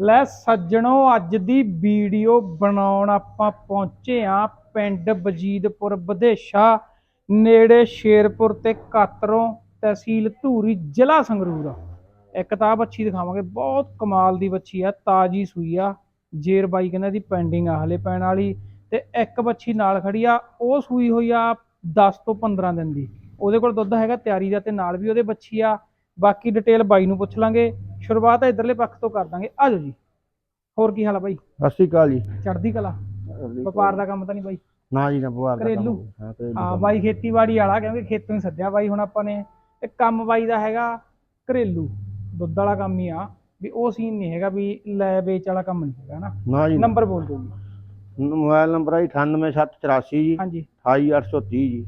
ਲੈ ਸੱਜਣੋ, ਅੱਜ ਦੀ ਵੀਡੀਓ ਬਣਾਉਣ ਆਪਾਂ ਪਹੁੰਚੇ ਆ ਪਿੰਡ ਬਜੀਦਪੁਰ ਵਿਦੇਸ਼ਾ, ਨੇੜੇ ਸ਼ੇਰਪੁਰ ਤੇ ਕਾਤਰੋਂ ਤਹਿਸੀਲ ਧੂਰੀ ਜ਼ਿਲ੍ਹਾ ਸੰਗਰੂਰ। ਇੱਕ ਤਾਂ ਆਹ ਦਿਖਾਵਾਂਗੇ, ਬਹੁਤ ਕਮਾਲ ਦੀ ਵੱਛੀ ਆ, ਤਾਜੀ ਸੂਈ ਆ, ਜੇਰ ਬਾਈ ਕਹਿੰਦਾ ਦੀ ਪੈਂਡਿੰਗ ਆ, ਹਲੇ ਪੈਣ ਵਾਲੀ। ਤੇ ਇੱਕ ਵੱਛੀ ਨਾਲ ਖੜੀ ਆ, ਉਹ ਸੂਈ ਹੋਈ ਆ 10 ਤੋਂ 15 ਦਿਨ ਦੀ। ਉਹਦੇ ਕੋਲ ਦੁੱਧ ਹੈਗਾ ਤਿਆਰੀ ਦਾ ਤੇ ਨਾਲ ਵੀ ਉਹਦੇ ਬੱਚੀ ਆ। ਬਾਕੀ ਡਿਟੇਲ ਬਾਈ ਨੂੰ ਪੁੱਛ ਲਾਂਗੇ। ਸ਼ੁਰੂਆਤ ਇਧਰਲੇ ਪੱਖ ਤੋਂ ਕਰ ਦਾਂਗੇ। ਆਜੋ ਜੀ। ਹੋਰ ਕੀ ਹਾਲ ਆ ਬਾਈ? ਸਤਿ ਸ਼੍ਰੀ ਅਕਾਲ ਜੀ। ਚੜ੍ਹਦੀ ਕਲਾ। ਵਪਾਰ ਦਾ ਕੰਮ ਤਾਂ ਨਹੀਂ ਬਾਈ? ਨਾ ਜੀ ਨਾ ਪਵਾਰ ਦਾ ਕੰਮ ਘਰੇਲੂ? ਹਾਂ ਘਰੇਲੂ ਹਾਂ। ਬਾਈ ਖੇਤੀਬਾੜੀ ਵਾਲਾ ਕਿਉਂਕਿ ਖੇਤੋਂ ਹੀ ਸੱਦਿਆ ਬਾਈ ਹੁਣ ਆਪਾਂ ਨੇ। ਤੇ ਕੰਮ ਬਾਈ ਦਾ ਹੈਗਾ ਘਰੇਲੂ। ਦੁੱਧ ਵਾਲਾ ਕੰਮ ਹੀ ਆ। ਵੀ ਉਹ ਸੀਨ ਨਹੀਂ ਹੈਗਾ ਵੀ ਲੈ ਵੇਚ ਵਾਲਾ ਕੰਮ ਨਹੀਂ ਹੈਗਾ ਨਾ ਨਾ ਜੀ। ਨੰਬਰ ਬੋਲ ਦਿਓ ਜੀ। ਮੋਬਾਈਲ ਨੰਬਰ ਹੈ 98784 ਜੀ। ਹਾਂਜੀ। 28830 ਜੀ।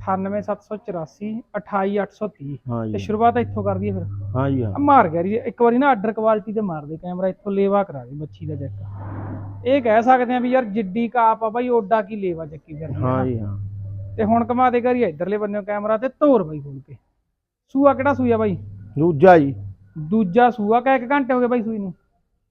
98784 28830 ਹਾਂ ਤੇ ਜੀ। ਸ਼ੁਰੂਆਤ ਇੱਥੋਂ ਕਰ ਦਈਏ ਫਿਰ। ਹਾਂ ਜੀ ਹਾਂ। ਮਾਰ ਗਿਆ ਜੀ ਇੱਕ ਵਾਰੀ ਨਾ ਆਰਡਰ ਕੁਆਲਿਟੀ ਤੇ ਮਾਰ ਦੇ ਕੈਮਰਾ ਇੱਥੋਂ ਲੇਵਾ ਕਰਾ ਦੇ ਬੱਚੀ ਦਾ ਚੈੱਕ ਇਹ ਕਹਿ ਸਕਦੇ ਆ ਵੀ ਯਾਰ ਜਿੱਡੀ ਕਾਪ ਆ ਬਾਈ ਓਡਾ ਕੀ ਲੇਵਾ ਚੱਕੀ ਫਿਰਦੀ ਆ ਹਾਂ। ਜੀ ਹਾਂ। ਤੇ ਹੁਣ ਕਮਾ ਦੇ ਕਰੀ ਇਧਰਲੇ ਬੰਨਿਓ ਕੈਮਰਾ ਤੇ ਧੋਰ ਬਾਈ ਖੋਲ ਕੇ। ਸੂਆ ਕਿਹੜਾ ਸੂਆ ਬਾਈ? ਦੂਜਾ ਜੀ। ਦੂਜਾ ਸੂਆ ਕਾ ਇੱਕ ਘੰਟੇ ਹੋ ਗਏ ਬਾਈ ਸੂਈ ਨੂੰ।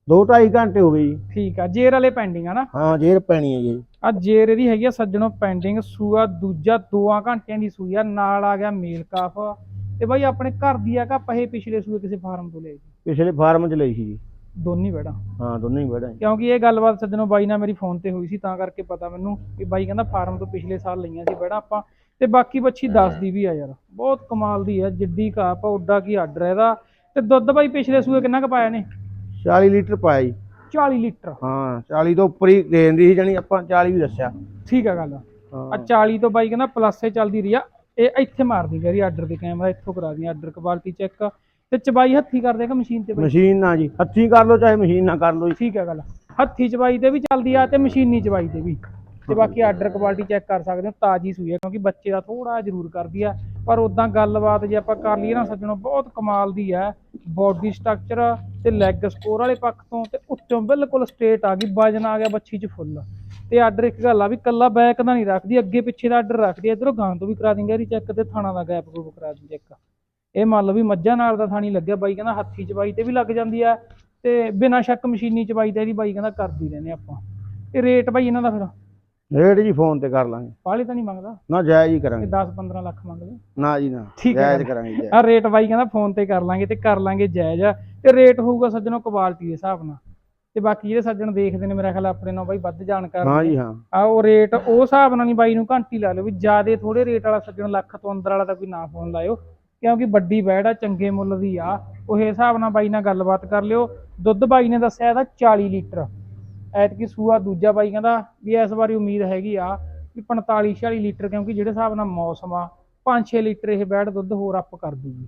2.5 ਘੰਟੇ ਹੋ ਗਏ ਜੀ। ਠੀਕ ਆ ਜੇਰ ਵਾਲੇ ਪੈਂਡਿੰਗ ਆ ਨਾ? ਹਾਂ ਜੇਰ ਪੈਣੀ ਹੈ ਜੀ। ਆ ਜੇਰ ਇਹਦੀ ਹੈਗੀ ਆ ਸੱਜਣੋ ਪੈਂਡਿੰਗ ਸੂਆ ਦੂਜਾ ਦੋਆਂ ਘੰਟਿਆਂ ਦੀ ਸੂਈ ਆ ਨਾਲ ਆ ਗਿਆ ਮੇਲ ਕਾਫ। ਤੇ ਬਾਈ ਆਪਣੇ ਘਰ ਦੀ ਆ ਕਾ ਪਹੇ ਪਿਛਲੇ ਸੂਏ ਕਿਸੇ ਫਾਰਮ ਤੋਂ ਜੀ? ਪਿਛਲੇ ਫਾਰਮ ਚ ਲਈ ਸੀ ਜੀ। ਦੋਨੀ ਬੈੜਾ। ਹਾਂ ਦੋਨੇ ਬੜਾ ਕਿਉਂਕਿ ਇਹ ਗੱਲਬਾਤ ਸੱਜਣੋ ਬਾਈ ਨਾਲ ਮੇਰੀ ਫੋਨ ਤੇ ਹੋਈ ਸੀ ਤਾਂ ਕਰਕੇ ਪਤਾ ਮੈਨੂੰ ਵੀ ਬਾਈ ਕਹਿੰਦਾ ਫਾਰਮ ਤੋਂ ਪਿਛਲੇ ਸਾਲ ਲਈਆਂ ਸੀ ਬੈੜਾ ਆਪਾਂ। ਤੇ ਬਾਕੀ ਬੱਚੀ ਦੱਸਦੀ ਵੀ ਆ ਯਾਰ ਬਹੁਤ ਕਮਾਲ ਦੀ ਆ ਜਿੱਡੀ ਕਾਪ ਉੱਡਾ ਕੀ ਆਰਡਰ ਇਹਦਾ। ਤੇ ਦੁੱਧ ਬਾਈ ਪਿਛਲੇ ਸੂਏ ਕਿੰਨਾ ਕੁ ਪਾਇਆ ਨੇ? 40 ਲੀਟਰ ਪਾਇਆ ਜੀ। 40 ਲੀਟਰ? ਹਾਂ 40 ਤੋਂ ਉੱਪਰ ਹੀ ਦੇ ਦਿੰਦੀ ਸੀ ਜਾਨੀ ਆਪਾਂ 40 ਵੀ ਦੱਸਿਆ। ਠੀਕ ਆ ਗੱਲ। ਆ ਹਾਂ 40 ਤੋਂ ਬਾਈ ਕਹਿੰਦਾ ਪਲੱਸ ਚੱਲਦੀ ਰਹੀ ਆ। ਇਹ ਇੱਥੇ ਮਾਰਦੀ ਗਰੀ ਆਰਡਰ ਦੇ ਕੈਮਰਾ ਇੱਥੋਂ ਕਰਾ ਦੀ ਆਰਡਰ ਕੁਆਲਿਟੀ ਚੈੱਕ ਤੇ ਚਬਾਈ ਹੱਥੀ ਕਰ ਦੇਗਾ ਮਸ਼ੀਨ ਤੇ ਬਾਈ? ਮਸ਼ੀਨ ਨਾ ਜੀ ਹੱਥੀਂ ਕਰ ਲਓ ਚਾਹੇ ਮਸ਼ੀਨ ਨਾਲ ਕਰ ਲਓ ਠੀਕ ਆ ਗੱਲ। ਹੱਥੀ ਚਬਾਈ ਤੇ ਵੀ ਚੱਲਦੀ ਆ ਤੇ ਮਸ਼ੀਨੀ ਚਬਾਈ ਤੇ ਵੀ। ਤੇ ਬਾਕੀ ਆਰਡਰ ਕੁਆਲਿਟੀ ਚੈੱਕ ਕਰ ਸਕਦੇ ਹੋ ਤਾਜੀ ਸੂਈ ਹੈ ਕਿਉਂਕਿ ਬੱਚੇ ਦਾ ਥੋੜਾ ਜ਼ਰੂਰ ਕਰਦੀ ਆ। ਪਰ ਉਦਾਂ ਗੱਲਬਾਤ ਜੇ ਆਪਾਂ ਕਰ ਲਈਏ ਨਾ ਸੱਜਣੋ, ਬਹੁਤ ਕਮਾਲ ਦੀ ਹੈ। ਬਾਡੀ ਸਟਰਕਚਰ ਤੇ ਲੈਗ ਸਕੋਰ ਵਾਲੇ ਪੱਖ ਤੋਂ ਤੇ ਉੱਚੋਂ ਬਿਲਕੁਲ ਸਟ੍ਰੇਟ ਆ ਗਈ, ਵਜਨ ਆ ਗਿਆ ਬੱਚੀ 'ਚ ਫੁੱਲ ਤੇ ਆਰਡਰ ਇੱਕ ਗੱਲ ਆ ਵੀ ਕੱਲਾ ਬੈਕ ਦਾ ਨਹੀਂ ਰੱਖਦੀ, ਅੱਗੇ ਪਿੱਛੇ ਦਾ ਆਰਡਰ ਰੱਖਦੀ ਆ, ਇਧਰੋਂ ਗਾਂ ਤੋਂ ਵੀ ਕਰਾ ਦਿੰਗੇ ਇਹਦੀ ਚੈੱਕ ਤੇ ਥਾਣਾ ਦਾ ਗੈਪ ਗੂਪ ਕਰਾ ਦਿੰਦੇ ਇੱਕ। ਇਹ ਮੰਨ ਲਓ ਵੀ ਮੱਝਾਂ ਨਾਲ ਦਾ ਥਾਣੀ ਲੱਗਿਆ, ਬਾਈ ਕਹਿੰਦਾ ਹੱਥੀ ਚਬਾਈ ਤੇ ਵੀ ਲੱਗ ਜਾਂਦੀ ਆ, ਤੇ ਬਿਨਾਂ ਸ਼ੱਕ ਮਸ਼ੀਨੀ ਚਬਾਈ ਤੇ ਇਹਦੀ ਬਾਈ ਕਹਿੰਦਾ ਕਰਦੀ ਰਹਿੰਦੇ ਆਪਾਂ। ਇਹ ਰੇਟ ਬਾਈ ਇਹਨਾਂ ਦਾ ਫਿਰ? ਰੇਟ ਜੀ ਫੋਨ ਤੇ ਕਰ ਲਾਂਗੇ। ਬਾਹਲੇ ਤਾਂ ਨਹੀਂ ਮੰਗਦਾ? ਨਾ ਜਾਇਜ਼ ਹੀ ਕਰਾਂਗੇ। 10 15 ਲੱਖ ਮੰਗਦੇ ਨਾ ਜੀ ਨਾ ਜਾਇਜ਼। ਕਰਾਂਗੇ ਜਾਇਜ਼। ਆ ਰੇਟ ਬਾਈ ਕਹਿੰਦਾ ਫੋਨ ਤੇ ਕਰ ਲਾਂਗੇ ਤੇ ਕਰ ਲਾਂਗੇ ਜਾਇਜ਼। ਆ ਤੇ ਰੇਟ ਹੋਊਗਾ ਸੱਜਣੋ ਕੁਆਲਿਟੀ ਦੇ ਹਿਸਾਬ ਨਾਲ। ਤੇ ਬਾਕੀ ਜਿਹੜੇ ਸੱਜਣ ਦੇਖਦੇ ਨੇ ਮੇਰਾ ਖਿਆਲ ਆਪਣੇ ਨਾਲ ਬਾਈ ਵੱਧ ਜਾਣਕਾਰ ਹਾਂ। ਜੀ ਹਾਂ। ਆ ਉਹ ਰੇਟ ਉਹ ਹਿਸਾਬ ਨਾਲ ਨਹੀਂ ਬਾਈ ਨੂੰ ਘੰਟੀ ਲਾ ਲਓ ਵੀ ਜਿਆਦੇ ਥੋੜੇ ਰੇਟ ਵਾਲਾ ਸੱਜਣ ਲੱਖ ਤੋਂ ਅੰਦਰ ਵਾਲਾ ਤਾਂ ਕੋਈ ਨਾ ਫੋਨ ਲਾਇਓ। ਕਿਉਂਕਿ ਵੱਡੀ ਬੈੜ ਆ ਚੰਗੇ ਮੁੱਲ ਦੀ ਆ। ਉਹ ਹਿਸਾਬ ਨਾਲ ਬਾਈ ਨਾਲ ਗੱਲਬਾਤ ਕਰ ਲਿਓ। ਦੁੱਧ ਬਾਈ ਨੇ ਦੱਸਿਆ ਇਹਦਾ 40 ਲੀਟਰ। ਐਤਕੀ ਸੂਆ ਦੂਜਾ ਬਾਈ ਕਹਿੰਦਾ ਵੀ ਇਸ ਵਾਰੀ ਉਮੀਦ ਹੈਗੀ ਆ ਵੀ 45 46 ਲੀਟਰ ਕਿਉਂਕਿ ਜਿਹੜੇ ਹਿਸਾਬ ਨਾਲ ਮੌਸਮ ਆ 5-6 ਲੀਟਰ ਇਹ ਬੈੜ ਦੁੱਧ ਹੋਰ ਅਪ ਕਰ ਦੂਗੀ।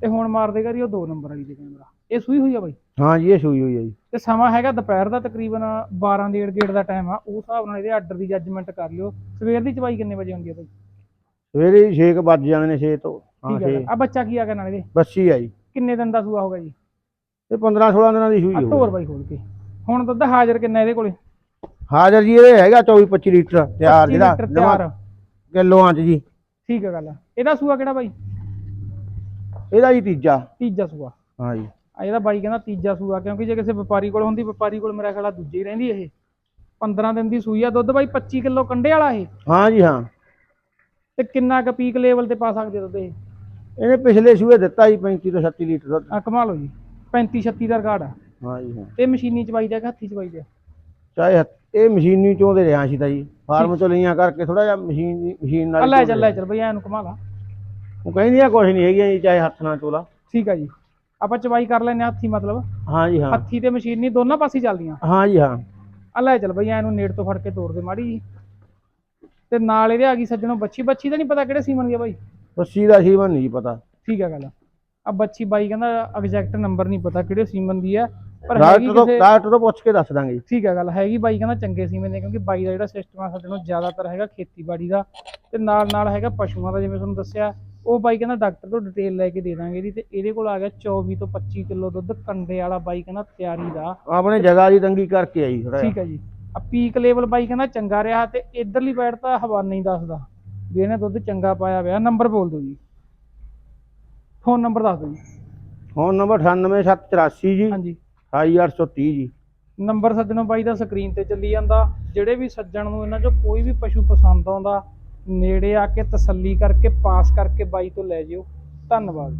ਤੇ ਹੁਣ ਮਾਰ ਦੇਗਾ ਜੀ ਉਹ 2 ਨੰਬਰ ਵਾਲੀ ਦੇ ਕੈਮਰਾ ਇਹ ਸੂਈ ਹੋਈ ਆ ਬਾਈ? ਹਾਂ ਜੀ ਇਹ ਸੂਈ ਹੋਈ ਹੈ ਜੀ। ਤੇ ਸਮਾਂ ਹੈਗਾ ਦੁਪਹਿਰ ਦਾ ਤਕਰੀਬਨ 12 ਡੇਢ ਗੇੜ ਦਾ ਟਾਈਮ ਆ ਉਸ ਹਿਸਾਬ ਨਾਲ ਇਹਦੇ ਆਰਡਰ ਦੀ ਜੱਜਮੈਂਟ ਕਰ ਲਿਓ। ਸਵੇਰ ਦੀ ਚਵਾਈ ਕਿੰਨੇ ਵਜੇ ਹੁੰਦੀ ਹੈ ਬਾਈ? ਸਵੇਰੇ 6 ਵੱਜ ਜਾਂਦੇ ਨੇ 6 ਤੋਂ ਹਾਂ ਠੀਕ ਹੈ 6 ਆ ਬੱਚਾ ਕੀ ਆ ਗਿਆ ਨਾਲ ਇਹਦੇ? ਬੱਸੀ ਆ ਜੀ। ਕਿੰਨੇ ਦਿਨ ਦਾ ਸੂਆ ਹੋਗਾ ਜੀ? ਇਹ 15 16 ਦਿਨਾਂ ਦੀ ਸੂਈ ਆ ਹੋਊ। ਢੋਰ ਬਾਈ ਖੋਲ ਕੇ। ਹੁਣ ਦੁੱਧ ਹਾਜ਼ਰ ਕਿੰਨਾ ਇਹਦੇ ਕੋਲੇ? ਹਾਜ਼ਰ ਜੀ ਇਹ ਹੈਗਾ 24 25 ਲੀਟਰ ਤਿਆਰ 25 ਜਿਹੜਾ ਲੀਟਰ ਤਿਆਰ। ਕਿਲੋਆਂ ਚ ਜੀ। ਠੀਕ ਹੈ ਗੱਲ। ਇਹਦਾ ਸੂਆ ਕਿਹੜਾ ਬਾਈ? ਇਹਦਾ ਜੀ ਤੀਜਾ। ਤੀਜਾ ਸੂਆ। ਹਾਂ ਜੀ। ਆ ਇਹਦਾ ਬਾਈ ਕਹਿੰਦਾ ਤੀਜਾ ਸੂਆ ਕਿਉਂਕਿ ਜੇ ਕਿਸੇ ਵਪਾਰੀ ਕੋਲ ਹੁੰਦੀ ਵਪਾਰੀ ਕੋਲ ਮੇਰਾ ਖਿਆਲ ਆ ਦੂਜੀ ਹੀ ਰਹਿੰਦੀ ਇਹ। 15 ਦਿਨ ਦੀ ਸੂਈ ਆ ਦੁੱਧ ਬਾਈ 25 ਕਿਲੋ ਕੰਡੇ ਵਾਲਾ ਇਹ। ਹਾਂ ਜੀ ਹਾਂ। ਤੇ ਕਿੰਨਾ ਕੁ ਪੀਕ ਲੈਵਲ ਤੇ ਪਾ ਸਕਦੇ ਦੁੱਧ ਇਹ? ਇਹਨੇ ਪਿਛਲੇ ਸੂਏ ਦਿੱਤਾ ਜੀ 35 ਤੋਂ 36 ਲੀਟਰ ਦੁੱਧ। ਆ ਕਮਾ ਲਓ ਜੀ। 35 36 ਦਾ ਰਿਕਾਰਡ ਆ। ਹਾਂ ਜੀ ਹਾਂ। ਤੇ ਮਸ਼ੀਨੀ ਚਵਾਈ ਦਾ ਕਿ ਹੱਥੀ ਚਵਾਈ ਦਾ? ਚਾਹੇ ਹੱਥ- ਇਹ ਮਸ਼ੀਨੀ ਚੋਂਦੇ ਰਿਹਾ ਸੀ ਤਾਂ ਜੀ। ਫਾਰਮ ਚੋਂ ਲਈਆਂ ਕਰਕੇ ਥੋੜਾ ਜਿਹਾ ਮਸ਼ੀਨ ਮਸ਼ੀਨ ਨਾਲ ਆ ਹੀ ਲੈ ਚੋਂਦੇ ਚੱਲ ਲੈ ਚੱਲ ਬਈ ਐਨੂੰ ਕਮਾ ਲਾ। ਉਹ ਕਹਿੰਦੀਆਂ ਕੁਝ ਨਹੀਂ ਹੈਗੀਆਂ ਜੀ ਚਾਹੇ ਹੱਥ ਨਾਲ ਚੋਲਾ। ਠੀਕ ਆ ਜੀ। ਆਪਾਂ ਚਵਾਈ ਕਰ ਲੈਨੇ ਹੱਥੀ ਮਤਲਬ। ਹਾਂ ਜੀ ਹਾਂ। ਹੱਥੀ ਤੇ ਮਸ਼ੀਨੀ ਦੋਨਾਂ ਪਾਸੇ ਚੱਲਦੀਆਂ। ਹਾਂ ਜੀ ਹਾਂ। ਆ ਲੈ ਚੱਲ ਬਈ ਐਨੂੰ ਨੇੜ ਤੋਂ ਫੜ ਕੇ ਤੋੜ ਦੇ ਮਾੜੀ ਜੀ। ਤੇ ਨਾਲ ਇਹਦੇ ਆ ਗਈ ਸੱਜਣੋਂ ਬੱਚੀ ਬੱਚੀ ਦਾ ਨਹੀਂ ਪਤਾ ਕਿਹੜੇ ਸੀਮਨ ਗਿਆ ਬਾਈ? ਬੱਸੀ ਦਾ ਸੀਮਨ ਨਹੀਂ ਜੀ ਪਤਾ। ਠੀਕ ਆ ਗੱਲ। ਆ ਬੱਚੀ ਬਾਈ ਕਹਿੰਦਾ ਐਗਜ਼ੈਕਟ ਨੰਬਰ ਨਹੀਂ ਪਤਾ ਕਿਹੜੇ ਸੀਮਨ ਦੀ ਆ। ਪਰ ਡਾਕਟਰ ਤੋਂ ਡਾਕਟਰ ਤੋਂ ਪੁੱਛ ਕੇ ਦੱਸ ਦਾਂਗੇ ਠੀਕ ਆ ਗੱਲ ਹੈਗੀ ਬਾਈ ਕਹਿੰਦਾ ਚੰਗੇ ਸੀਮਨ ਦੇ ਕਿਉਂਕਿ ਬਾਈ ਦਾ ਜਿਹੜਾ ਸਿਸਟਮ ਆ ਸਾਡੇ ਨੂੰ ਜ਼ਿਆਦਾਤਰ ਹੈਗਾ ਖੇਤੀਬਾੜੀ ਦਾ। ਤੇ ਨਾਲ ਨਾਲ ਹੈਗਾ ਪਸ਼ੂਆਂ ਦਾ ਜਿਵੇਂ ਤੁਹਾਨੂੰ ਦੱਸਿਆ ਉਹ ਬਾਈ ਕਹਿੰਦਾ ਡਾਕਟਰ ਤੋਂ ਡਿਟੇਲ ਲੈ ਕੇ ਦੇ ਦਾਂਗੇ ਇਹਦੀ ਤੇ ਇਹਦੇ ਕੋਲ ਆ ਗਿਆ 24 ਤੋਂ 25 ਕਿਲੋ ਦੁੱਧ ਕੰਡੇ ਵਾਲਾ ਬਾਈ ਕਹਿੰਦਾ ਤਿਆਰੀ ਦਾ। ਆਪਣੇ ਜਗ੍ਹਾ ਦੀ ਤੰਗੀ ਕਰਕੇ ਆਈ ਥੋੜਾ ਠੀਕ ਹੈ ਜੀ। ਆ ਪੀਕ ਲੈਵਲ ਬਾਈ ਕਹਿੰਦਾ ਚੰਗਾ ਰਿਹਾ ਤੇ ਇਧਰਲੀ ਬੈਠ ਤਾਂ ਹਵਾਨਾ ਹੀ ਦੱਸਦਾ। ਵੀ ਇਹਨੇ ਦੁੱਧ ਚੰਗਾ ਪਾਇਆ ਹੋਇਆ। ਨੰਬਰ ਬੋਲ ਦਿਓ ਜੀ। ਫੋਨ ਨੰਬਰ ਦੱਸ ਦਿਓ ਜੀ। ਫੋਨ ਨੰਬਰ 98784 ਜੀ। ਹਾਂਜੀ। 28830 ਜੀ। ਨੰਬਰ ਸੱਜਣੋ ਬਾਈ ਦਾ ਸਕਰੀਨ ਤੇ ਚੱਲੀ ਜਾਂਦਾ। ਜਿਹੜੇ ਵੀ ਸੱਜਣ ਨੂੰ ਇਹਨਾਂ ਚੋਂ ਕੋਈ ਵੀ ਪਸ਼ੂ ਪਸੰਦ ਆਉਂਦਾ, ਨੇੜੇ ਆ ਕੇ ਤਸੱਲੀ ਕਰਕੇ, ਪਾਸ ਕਰਕੇ ਬਾਈ ਤੋਂ ਲੈ ਜਿਓ। ਧੰਨਵਾਦ।